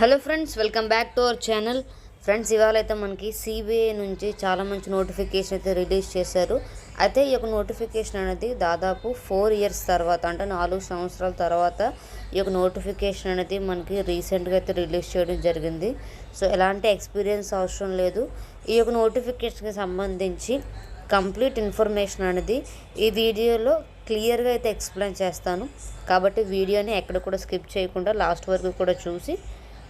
Hello friends welcome back to our channel. Friends ఇవాళ అయితే మనకి సిబిఐ నుంచి చాలా మంచి నోటిఫికేషన్ అయితే రిలీజ్ చేశారు. అయితే ఈ యొక్క నోటిఫికేషన్ అనేది దాదాపు ఫోర్ ఇయర్స్ తర్వాత అంటే నాలుగు సంవత్సరాల తర్వాత ఈ యొక్క నోటిఫికేషన్ అనేది మనకి రీసెంట్గా అయితే రిలీజ్ చేయడం జరిగింది. సో ఎలాంటి ఎక్స్పీరియన్స్ అవసరం లేదు. ఈ యొక్క నోటిఫికేషన్కి సంబంధించి కంప్లీట్ ఇన్ఫర్మేషన్ అనేది ఈ వీడియోలో క్లియర్గా అయితే ఎక్స్ప్లెయిన్ చేస్తాను. కాబట్టి వీడియోని ఎక్కడ కూడా స్కిప్ చేయకుండా లాస్ట్ వరకు కూడా చూసి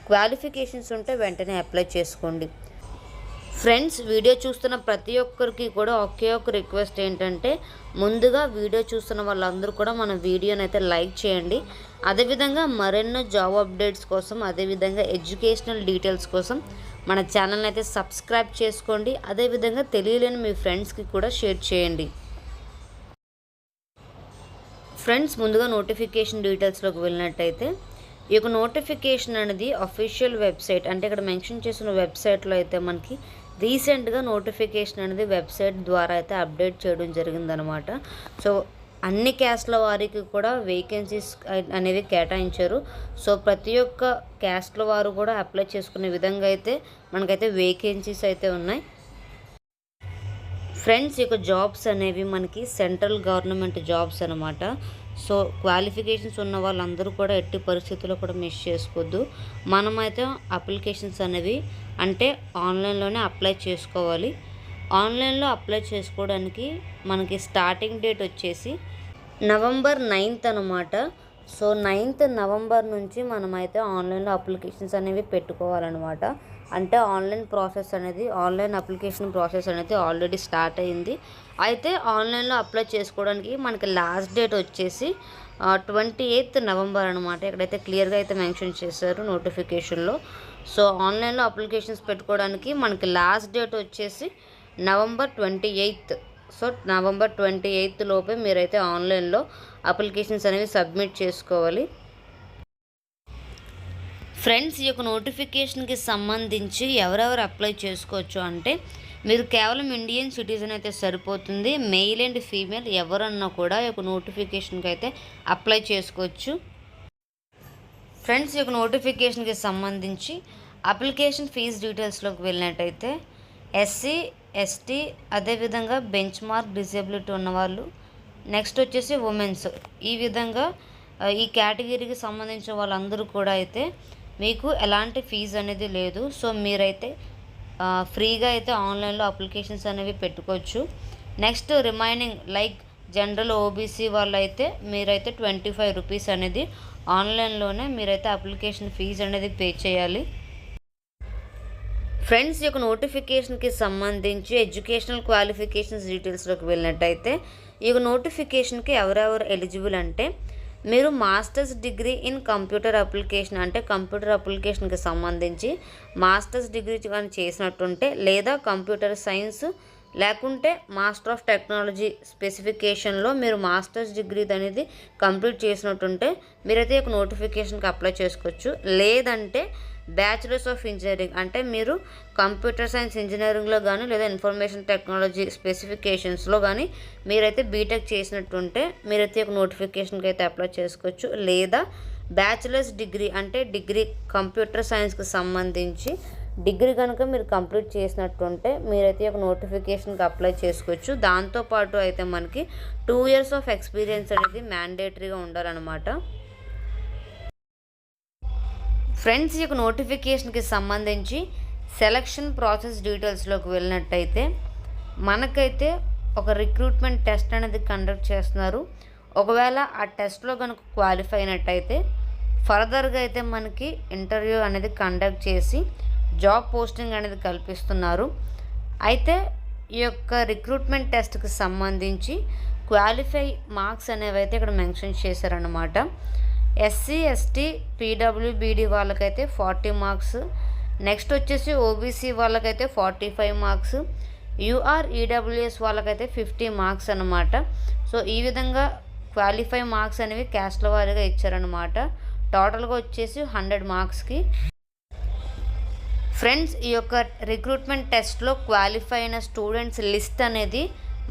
క్వాలిఫికేషన్స్ ఉంటే వెంటనే అప్లై చేసుకోండి. ఫ్రెండ్స్ వీడియో చూస్తున్న ప్రతి ఒక్కరికి కూడా ఒకే ఒక రిక్వెస్ట్ ఏంటంటే ముందుగా వీడియో చూస్తున్న వాళ్ళందరూ కూడా మన వీడియోని అయితే లైక్ చేయండి. అదేవిధంగా మరెన్నో జాబ్ అప్డేట్స్ కోసం అదేవిధంగా ఎడ్యుకేషనల్ డీటెయిల్స్ కోసం మన ఛానల్ని అయితే సబ్స్క్రైబ్ చేసుకోండి. అదేవిధంగా తెలియలేని మీ ఫ్రెండ్స్కి కూడా షేర్ చేయండి. ఫ్రెండ్స్ ముందుగా నోటిఫికేషన్ డీటెయిల్స్లోకి వెళ్ళినట్టయితే ఈ యొక్క నోటిఫికేషన్ అనేది అఫీషియల్ వెబ్సైట్ అంటే ఇక్కడ మెన్షన్ చేసిన వెబ్సైట్లో అయితే మనకి రీసెంట్గా నోటిఫికేషన్ అనేది వెబ్సైట్ ద్వారా అయితే అప్డేట్ చేయడం జరిగిందనమాట. సో అన్ని క్యాస్ట్ల వారికి కూడా వేకెన్సీస్ అనేవి కేటాయించారు. సో ప్రతి ఒక్క క్యాస్ట్ల వారు కూడా అప్లై చేసుకునే విధంగా అయితే మనకైతే వేకెన్సీస్ అయితే ఉన్నాయి. ఫ్రెండ్స్ యొక్క జాబ్స్ అనేవి మనకి సెంట్రల్ గవర్నమెంట్ జాబ్స్ అనమాట సో క్వాలిఫికేషన్స్ ఉన్న వాళ్ళందరూ కూడా ఎట్టి పరిస్థితుల్లో కూడా మిస్ చేసుకోవద్దు. మనమైతే అప్లికేషన్స్ అనేవి అంటే ఆన్లైన్లోనే అప్లై చేసుకోవాలి. ఆన్లైన్లో అప్లై చేసుకోవడానికి మనకి స్టార్టింగ్ డేట్ వచ్చేసి నవంబర్ నైన్త్ అనమాట సో నైన్త్ నవంబర్ నుంచి మనమైతే ఆన్లైన్లో అప్లికేషన్స్ అనేవి పెట్టుకోవాలన్నమాట. అంటే ఆన్లైన్ ప్రాసెస్ అనేది ఆన్లైన్ అప్లికేషన్ ప్రాసెస్ అనేది ఆల్రెడీ స్టార్ట్ అయింది. అయితే ఆన్లైన్లో అప్లై చేసుకోవడానికి మనకి లాస్ట్ డేట్ వచ్చేసి ట్వంటీ ఎయిత్ నవంబర్ అనమాట ఇక్కడైతే క్లియర్గా అయితే మెన్షన్ చేశారు నోటిఫికేషన్లో. సో ఆన్లైన్లో అప్లికేషన్స్ పెట్టుకోవడానికి మనకి లాస్ట్ డేట్ వచ్చేసి November twenty eighth. So November twenty eighth లోపే మీరైతే ఆన్లైన్లో అప్లికేషన్స్ అనేవి సబ్మిట్ చేసుకోవాలి. ఫ్రెండ్స్ ఈ యొక్క నోటిఫికేషన్కి సంబంధించి ఎవరెవరు అప్లై చేసుకోవచ్చు అంటే మీరు కేవలం ఇండియన్ సిటిజన్ అయితే సరిపోతుంది. మెయిల్ అండ్ ఫీమేల్ ఎవరన్నా కూడా ఈ యొక్క నోటిఫికేషన్కి అయితే అప్లై చేసుకోవచ్చు. ఫ్రెండ్స్ ఈ యొక్క నోటిఫికేషన్కి సంబంధించి అప్లికేషన్ ఫీజు డీటెయిల్స్లోకి వెళ్ళినట్టయితే ఎస్సీ ఎస్టీ అదేవిధంగా బెంచ్ మార్క్ డిసేబిలిటీ ఉన్నవాళ్ళు. నెక్స్ట్ వచ్చేసి ఉమెన్స్. ఈ విధంగా ఈ కేటగిరీకి సంబంధించిన వాళ్ళందరూ కూడా అయితే మీకు ఎలాంటి ఫీజు అనేది లేదు. సో మీరైతే ఫ్రీగా అయితే ఆన్లైన్లో అప్లికేషన్స్ అనేవి పెట్టుకోవచ్చు. Next remaining like general OBC వాళ్ళైతే మీరైతే ట్వంటీ ఫైవ్ రూపీస్ అనేది ఆన్లైన్లోనే మీరైతే అప్లికేషన్ ఫీజు అనేది పే చేయాలి. ఫ్రెండ్స్ యొక్క నోటిఫికేషన్కి సంబంధించి ఎడ్యుకేషనల్ క్వాలిఫికేషన్స్ డీటెయిల్స్లోకి వెళ్ళినట్టయితే ఈ యొక్క నోటిఫికేషన్కి ఎవరెవరు ఎలిజిబుల్ అంటే మీరు masters degree in computer application అంటే కంప్యూటర్ అప్లికేషన్కి సంబంధించి మాస్టర్స్ డిగ్రీ కానీ చేసినట్టుంటే లేదా కంప్యూటర్ సైన్స్ లేకుంటే మాస్టర్ ఆఫ్ టెక్నాలజీ స్పెసిఫికేషన్లో మీరు మాస్టర్స్ డిగ్రీ అనేది కంప్లీట్ చేసినట్టుంటే మీరైతే ఒక నోటిఫికేషన్కి అప్లై చేసుకోవచ్చు. లేదంటే బ్యాచిలర్స్ ఆఫ్ ఇంజనీరింగ్ అంటే మీరు కంప్యూటర్ సైన్స్ ఇంజనీరింగ్లో కానీ లేదా ఇన్ఫర్మేషన్ టెక్నాలజీ స్పెసిఫికేషన్స్లో కానీ మీరైతే బీటెక్ చేసినట్టుంటే మీరైతే ఒక నోటిఫికేషన్కి అయితే అప్లై చేసుకోవచ్చు. లేదా బ్యాచిలర్స్ డిగ్రీ అంటే డిగ్రీ కంప్యూటర్ సైన్స్కి సంబంధించి డిగ్రీ కనుక మీరు కంప్లీట్ చేసినట్టుంటే మీరైతే ఒక నోటిఫికేషన్కి అప్లై చేసుకోవచ్చు. దాంతోపాటు అయితే మనకి టూ ఇయర్స్ ఆఫ్ ఎక్స్పీరియన్స్ అనేది మ్యాండేటరీగా ఉండాలన్నమాట. ఫ్రెండ్స్ ఈ యొక్క నోటిఫికేషన్కి సంబంధించి సెలక్షన్ ప్రాసెస్ డీటెయిల్స్లోకి వెళ్ళినట్టయితే మనకైతే ఒక రిక్రూట్మెంట్ టెస్ట్ అనేది కండక్ట్ చేస్తున్నారు. ఒకవేళ ఆ టెస్ట్లో కనుక క్వాలిఫై అయినట్టయితే ఫర్దర్గా అయితే మనకి ఇంటర్వ్యూ అనేది కండక్ట్ చేసి జాబ్ పోస్టింగ్ అనేది కల్పిస్తున్నారు. అయితే ఈ యొక్క రిక్రూట్మెంట్ టెస్ట్కి సంబంధించి క్వాలిఫై మార్క్స్ అనేవి అయితే ఇక్కడ మెన్షన్ చేశారన్నమాట. ఎస్సీ ఎస్టీ పీడబ్ల్యూబీడీ వాళ్ళకైతే ఫార్టీ మార్క్స్. నెక్స్ట్ వచ్చేసి ఓబీసీ వాళ్ళకైతే forty five marks. UR EWS వాళ్ళకైతే ఫిఫ్టీ మార్క్స్ అనమాట సో ఈ విధంగా క్వాలిఫై మార్క్స్ అనేవి క్యాస్ట్ల వారీగా ఇచ్చారనమాట టోటల్గా వచ్చేసి హండ్రెడ్ మార్క్స్కి. ఫ్రెండ్స్ ఈ యొక్క రిక్రూట్మెంట్ టెస్ట్లో క్వాలిఫై అయిన స్టూడెంట్స్ లిస్ట్ అనేది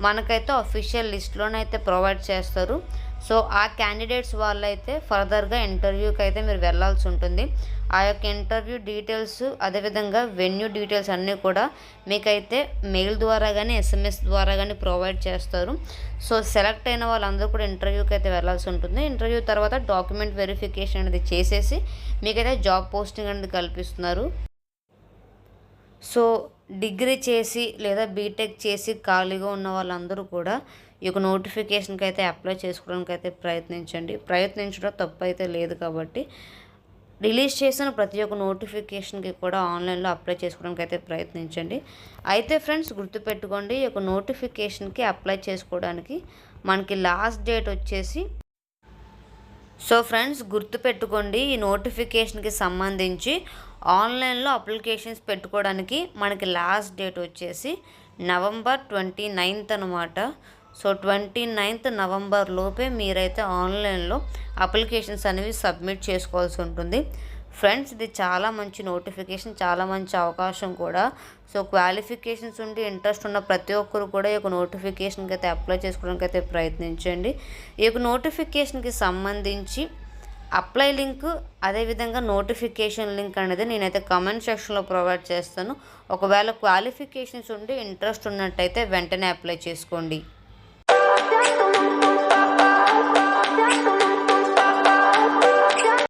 మనకైతే అఫీషియల్ లిస్ట్లోనైతే ప్రొవైడ్ చేస్తారు. సో ఆ క్యాండిడేట్స్ వాళ్ళైతే ఫర్దర్గా ఇంటర్వ్యూకి అయితే మీరు వెళ్ళాల్సి ఉంటుంది. ఆ యొక్క ఇంటర్వ్యూ డీటెయిల్స్ అదేవిధంగా వెన్యూ డీటెయిల్స్ అన్నీ కూడా మీకైతే మెయిల్ ద్వారా కానీ ఎస్ఎంఎస్ ద్వారా కానీ ప్రొవైడ్ చేస్తారు. సో సెలెక్ట్ అయిన వాళ్ళందరూ కూడా ఇంటర్వ్యూకి అయితే వెళ్ళాల్సి ఉంటుంది. ఇంటర్వ్యూ తర్వాత డాక్యుమెంట్ వెరిఫికేషన్ అనేది చేసేసి మీకైతే జాబ్ పోస్టింగ్ అనేది కల్పిస్తున్నారు. సో డిగ్రీ చేసి లేదా బీటెక్ చేసి ఖాళీగా ఉన్న వాళ్ళందరూ కూడా ఈ యొక్క నోటిఫికేషన్కి అయితే అప్లై చేసుకోవడానికి అయితే ప్రయత్నించండి. ప్రయత్నించడం తప్పు అయితే లేదు కాబట్టి రిలీజ్ చేసిన ప్రతి ఒక్క నోటిఫికేషన్కి కూడా ఆన్లైన్లో అప్లై చేసుకోవడానికి అయితే ప్రయత్నించండి. అయితే ఫ్రెండ్స్ గుర్తుపెట్టుకోండి ఈ యొక్క నోటిఫికేషన్కి అప్లై చేసుకోవడానికి మనకి లాస్ట్ డేట్ వచ్చేసి సో ఫ్రెండ్స్ గుర్తుపెట్టుకోండి ఈ నోటిఫికేషన్కి సంబంధించి ఆన్లైన్లో అప్లికేషన్స్ పెట్టుకోవడానికి మనకి లాస్ట్ డేట్ వచ్చేసి నవంబర్ ట్వంటీ నైన్త్ అనమాట సో ట్వంటీ నైన్త్ నవంబర్ లోపే మీరైతే ఆన్లైన్లో అప్లికేషన్స్ అనేవి సబ్మిట్ చేసుకోవాల్సి ఉంటుంది. ఫ్రెండ్స్ ఇది చాలా మంచి నోటిఫికేషన్ చాలా మంచి అవకాశం కూడా. సో క్వాలిఫికేషన్స్ ఉండి ఇంట్రెస్ట్ ఉన్న ప్రతి ఒక్కరు కూడా ఈ యొక్క నోటిఫికేషన్కి అయితే అప్లై చేసుకోవడానికి అయితే ప్రయత్నించండి. ఈ యొక్క నోటిఫికేషన్కి సంబంధించి అప్లై లింక్ అదేవిధంగా నోటిఫికేషన్ లింక్ అనేది నేనైతే కమెంట్ సెక్షన్లో ప్రొవైడ్ చేస్తాను. ఒకవేళ క్వాలిఫికేషన్స్ ఉండి ఇంట్రెస్ట్ ఉన్నట్టయితే వెంటనే అప్లై చేసుకోండి.